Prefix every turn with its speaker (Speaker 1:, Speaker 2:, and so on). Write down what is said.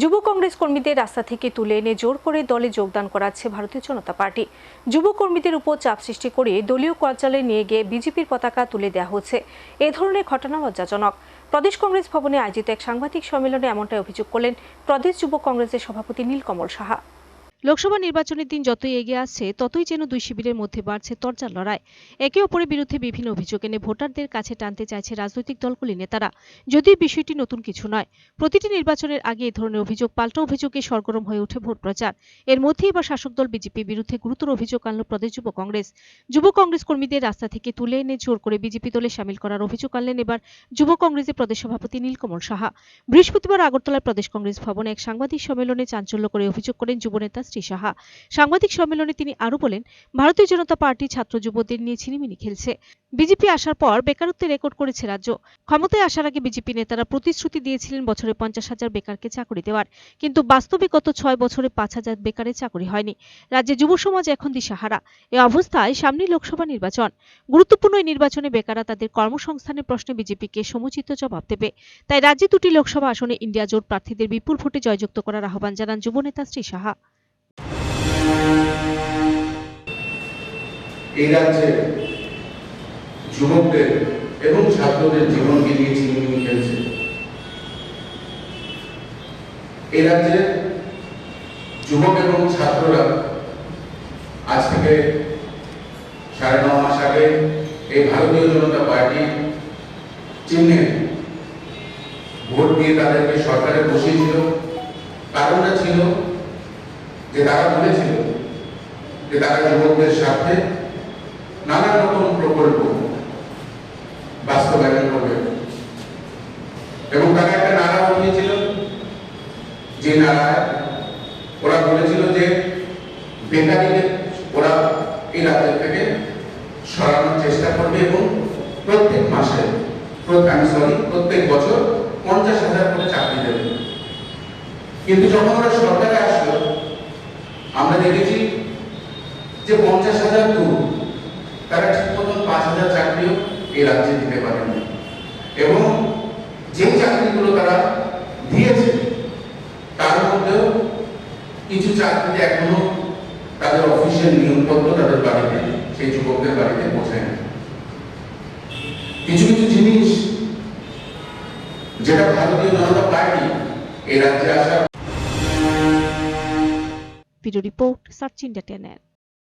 Speaker 1: যুব কংগ্রেস কর্মীদের রাস্তা থেকে তুলে এনে জোর করে দলে যোগদান করাচ্ছে ভারতীয় জনতা পার্টি। যুব কর্মীদের উপর চাপ সৃষ্টি করে দলীয় কার্যালয়ে নিয়ে গিয়ে বিজেপির পতাকা তুলে দেওয়া হচ্ছে। এ ধরনের ঘটনা লজ্জাজনক। প্রদেশ কংগ্রেস ভবনে আয়োজিত এক সাংবাদিক সম্মেলনে এমনটাই অভিযোগ করলেন প্রদেশ যুব কংগ্রেসের সভাপতি নীলকমল সাহা। লোকসভা নির্বাচনের দিন যতই এগিয়ে আসছে, ততই যেন দুই শিবিরের মধ্যে বাড়ছে তরজার লড়াই। একে অপরের বিরুদ্ধে বিভিন্ন অভিযোগ এনে ভোটারদের কাছে টানতে চাইছে রাজনৈতিক দলগুলি নেতারা। যদিও বিষয়টি নতুন কিছু নয়, প্রতিটি নির্বাচনের আগে এই ধরনের অভিযোগ, পাল্টা অভিযোগে সরগরম হয়ে ওঠে ভোট প্রচার। এর মধ্যেই এবার শাসক দল বিজেপির বিরুদ্ধে গুরুতর অভিযোগ আনল প্রদেশ যুব কংগ্রেস। যুব কংগ্রেস কর্মীদের রাস্তা থেকে তুলে এনে জোর করে বিজেপি দলে সামিল করার অভিযোগ আনলেন এবার যুব কংগ্রেসের প্রদেশ সভাপতি নীলকমল সাহা। বৃহস্পতিবার আগরতলায় প্রদেশ কংগ্রেস ভবনে এক সাংবাদিক সম্মেলনে চাঞ্চল্য করে অভিযোগ করেন যুবনেতা শ্রী সাহা। সাংবাদিক সম্মেলনে তিনি আরও বলেন, ভারতীয় জনতা পার্টি ছাত্র যুবদের নিয়ে ছিনিমিনি খেলছে। বিজেপি আসার পর বেকারত্বে রেকর্ড করেছে রাজ্য। ক্ষমতায় আসার আগে বিজেপি নেতারা প্রতিশ্রুতি দিয়েছিলেন বছরে পঞ্চাশ হাজার বেকারকে চাকরি দেওয়ার। কিন্তু বাস্তবে গত ছয় বছরে পাঁচ হাজার বেকারের চাকরি হয়নি। রাজ্যে যুব সমাজ এখন দিশাহারা এ অবস্থায় সামনে লোকসভা নির্বাচন। গুরুত্বপূর্ণ এই নির্বাচনে বেকাররা তাদের কর্মসংস্থানের প্রশ্নে বিজেপিকে সমুচিত জবাব দেবে। তাই রাজ্যে দুটি লোকসভা আসনে ইন্ডিয়া জোট প্রার্থীদের বিপুল ভোটে জয়যুক্ত করার আহ্বান জানান যুবনেতা শ্রী সাহা।
Speaker 2: এই রাজ্যে যুবকদের এবং ছাত্রদের জীবনকে নিয়ে ছিনিমিনি খেলছে। এই রাজ্যের যুবক এবং ছাত্ররা আজ থেকে সাড়ে ন মাস আগে এই ভারতীয় জনতা পার্টি চিহ্নে ভোট দিয়ে তাদেরকে সরকারে বসিয়েছিল। কারণটা ছিল যে তারা বলেছিল যে তারা সাথে নানা রকম প্রকল্প বাস্তবায়ন করবে। এবং তারা একটা নারা উঠিয়েছিল যে নারায় ওরা বলেছিল যে বেকারিদের ওরা এই রাজ্যের থেকে সরানোর চেষ্টা করবে এবং প্রত্যেক মাসে আমি সরি প্রত্যেক বছর পঞ্চাশ হাজার করে চাকরি দেবে। কিন্তু যখন ওরা সরকারে আসলো, আমরা দেখেছি যে পঞ্চাশ হাজার দূর তারা ঠিক মতন পাঁচ হাজার চাকরিও এই রাজ্যে দিতে পারেনি। এবং যে চাকরিগুলো তারা দিয়েছে, তার মধ্যেও কিছু চাকরিতে এখনও তাদের অফিসিয়াল নিয়োগপত্র তাদের বাড়িতে, সেই যুবকদের বাড়িতে পৌঁছায় না কিছু কিছু জিনিস যেটা ভারতীয় জনতা পার্টি এই রাজ্যে আসার
Speaker 1: ভিডিও রিপোর্ট সার্চ ইন্ডিয়া